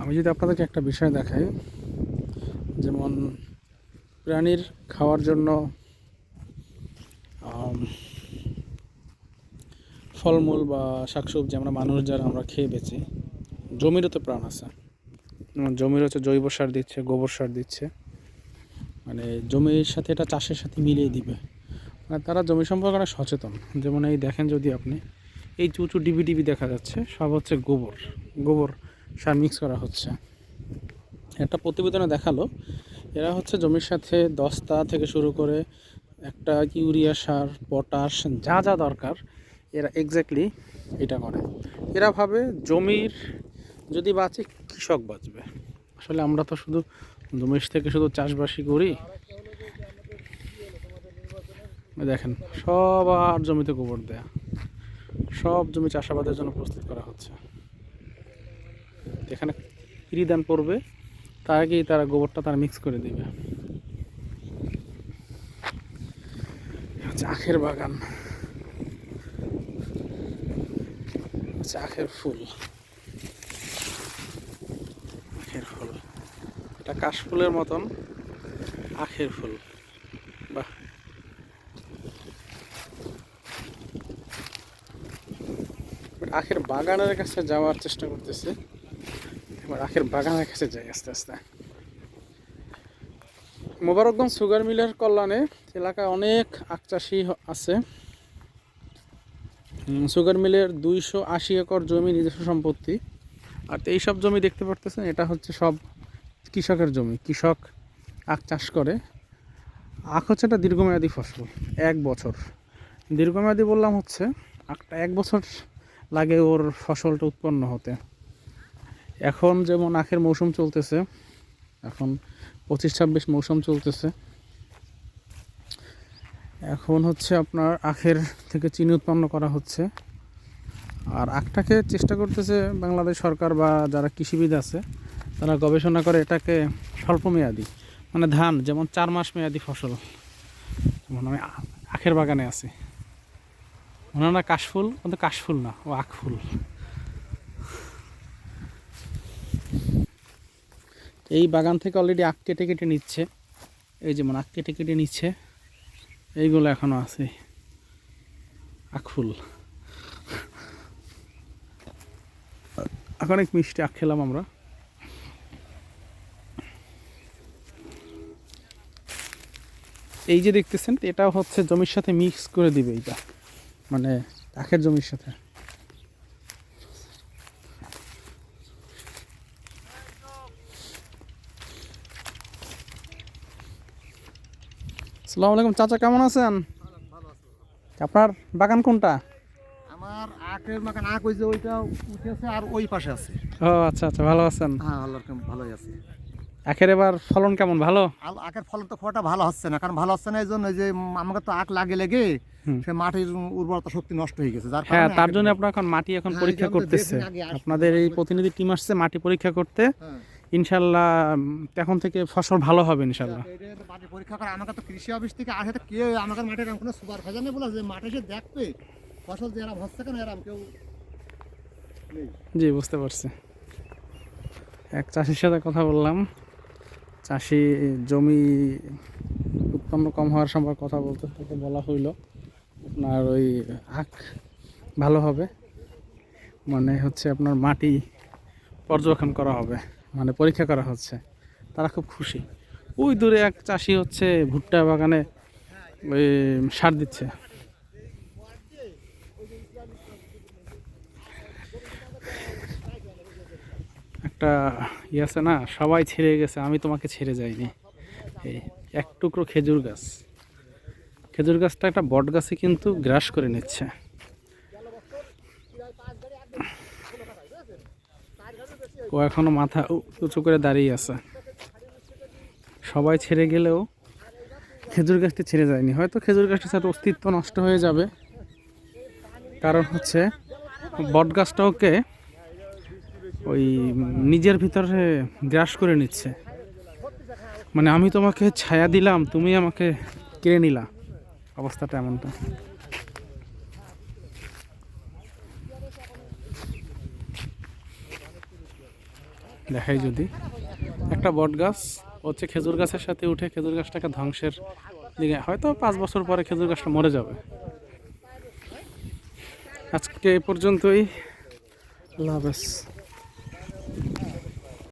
আমি যদি আপনাদেরকে একটা বিষয় দেখাই, যেমন প্রাণীর খাওয়ার জন্য ফলমূল বা শাকসবজি আমরা মানুষ যারা আমরা খেয়ে বেছি জমিরও তো প্রাণ আছে। জমির হচ্ছে জৈব সার দিচ্ছে, গোবর সার দিচ্ছে। মানে জমির সাথে এটা চাষের সাথে মিলিয়ে দিবে। মানে তারা জমি সম্পর্কে অনেক সচেতন। যেমন এই দেখেন যদি আপনি, এই চুচু ডিবি ডিবি দেখা যাচ্ছে, সব হচ্ছে গোবর। গোবর সার মিক্স করা হচ্ছে। একটা প্রতিবেদনে দেখাল, এরা হচ্ছে জমির সাথে দস্তা থেকে শুরু করে একটা ইউরিয়া সার, পটাশ, যা যা দরকার, এরা এক্স্যাক্টলি এটা করে। এরা ভাবে জমির যদি বাঁচে, কৃষক বাঁচবে। আসলে আমরা তো শুধু জমির থেকে শুধু চাষবাসই করি। দেখেন, সবার জমিতে গোবর দেয়া। সব জমি চাষাবাদের জন্য প্রস্তুত করা হচ্ছে। এখানে ইরিদান পড়বে, তার আগেই তারা গোবরটা তারা মিক্স করে দিবে। আখের বাগান। আখের ফুল। আখের ফুল। এটা কাশফুলের মতন আখের ফুল। বাহ। আখের বাগানের কাছে যাওয়ার চেষ্টা করতেছে। আখের বাগানের কাছে যাই আস্তে আস্তে। মোবারকগঞ্জ সুগার মিলের কল্যাণে এলাকায় অনেক আখ চাষি আছে। সুগার মিলের দুইশো আশি একর জমি নিজস্ব সম্পত্তি। আর এই সব জমি দেখতে পারতেছেন, এটা হচ্ছে সব কৃষকের জমি। কৃষক আখ চাষ করে। আখ হচ্ছে একটা দীর্ঘমেয়াদী ফসল, এক বছর। দীর্ঘমেয়াদী বললাম হচ্ছে, আখটা এক বছর লাগে ওর ফসলটা উৎপন্ন হতে। এখন যেমন আখের মৌসুম চলতেছে, এখন পঁচিশ ছাব্বিশ মৌসুম চলতেছে। এখন হচ্ছে আপনার আখের থেকে চিনি উৎপন্ন করা হচ্ছে। আর আখটাকে চেষ্টা করতেছে বাংলাদেশ সরকার বা যারা কৃষিবিদ আছে, তারা গবেষণা করে এটাকে স্বল্প মেয়াদি মানে ধান, যেমন চার মাস মেয়াদি ফসল। যেমন আমি আখের বাগানে আছি। না কাশফুল কিন্তু কাশফুল না, ও আখফুল। এই বাগান থেকে অলরেডি আখ কেটে কেটে নিচ্ছে। এই যেমন আখ কেটে কেটে নিচ্ছে, এইগুলো এখনও আছে। আখফুল এখন অনেক মিষ্টি আখ খেলাম আমরা। এই যে দেখতেছেন এটাও হচ্ছে জমির সাথে মিক্স করে দিবে এইটা। মানে আখের জমির সাথে। আসসালামু আলাইকুম চাচা কেমন আছেন? আপনার বাগান কোনটা? আমার আখের মাখান আখ ওই যে ওইটা উঠেছে আর ওই পাশে আছে। ও আচ্ছা আচ্ছা ভালো আছেন? হ্যাঁ আল্লাহর ভালোই আছে। আখের এবার ফলন কেমন ভালো? আখের ফলন তো খুব ভালো হচ্ছে না কারণ ভালো হচ্ছে না এই জন্য যে আমাকে তো আখ লাগে লেগে সে মাটির উর্বরতা শক্তি নষ্ট হয়ে গেছে যার হ্যাঁ তার জন্য আপনার এখন মাটি এখন হ্যাঁ, পরীক্ষা করতেছে। আপনাদের এই প্রতিনিধি টিম আসছে মাটি পরীক্ষা করতে। হ্যাঁ। ইনশাল্লাহ এখন থেকে ফসল ভালো হবে ইনশাল্লাহ। মাটি পরীক্ষা করে আমাকে তো কৃষি অফিস থেকে আসে তো কেউ আমাকে এরকম কোনো সুপারভাইজার নেই বলে যে মাঠে এসে দেখবে ফসল যে এরকম হচ্ছে কেন এরকম কেউ জি বুঝতে পারছি। এক চাষির সাথে কথা বললাম। চাষি জমি উৎপন্ন কম হওয়ার সম্পর্কে কথা বলতে তাকে বলা হইল আপনার ওই আখ ভালো হবে। মানে হচ্ছে আপনার মাটি পর্যবেক্ষণ করা হবে। মানে পরীক্ষা করা হচ্ছে, তারা খুব খুশি। ওই দূরে এক চাষি হচ্ছে ভুট্টা বাগানে, ওই সার দিচ্ছে। একটা ইয়ে আছে না, সবাই ছেড়ে গেছে, আমি তোমাকে ছেড়ে যাইনি। এই এক টুকরো খেজুর গাছ। খেজুর গাছটা একটা বট গাছে কিন্তু গ্রাস করে নিচ্ছে। ও এখনও মাথা উঁচু করে দাঁড়িয়ে আছে। সবাই ছেড়ে গেলেও খেজুর গাছটি ছেড়ে যায়নি। হয়তো খেজুর গাছটির সাথে অস্তিত্ব নষ্ট হয়ে যাবে। কারণ হচ্ছে বট গাছটা ওকে ওই নিজের ভিতরে গ্রাস করে নিচ্ছে। মানে আমি তোমাকে ছায়া দিলাম, তুমি আমাকে কেড়ে নিলা। অবস্থাটা এমনটা। দেখাই যদি। একটা বট গাছ, হচ্ছে খেজুর গাছের সাথে উঠে খেজুর গাছটাকে ধ্বংসের দিকে, হয়তো পাঁচ বছর পরে খেজুর গাছটা মরে যাবে। আজকে এ পর্যন্তই। আল্লাহ হাফেজ।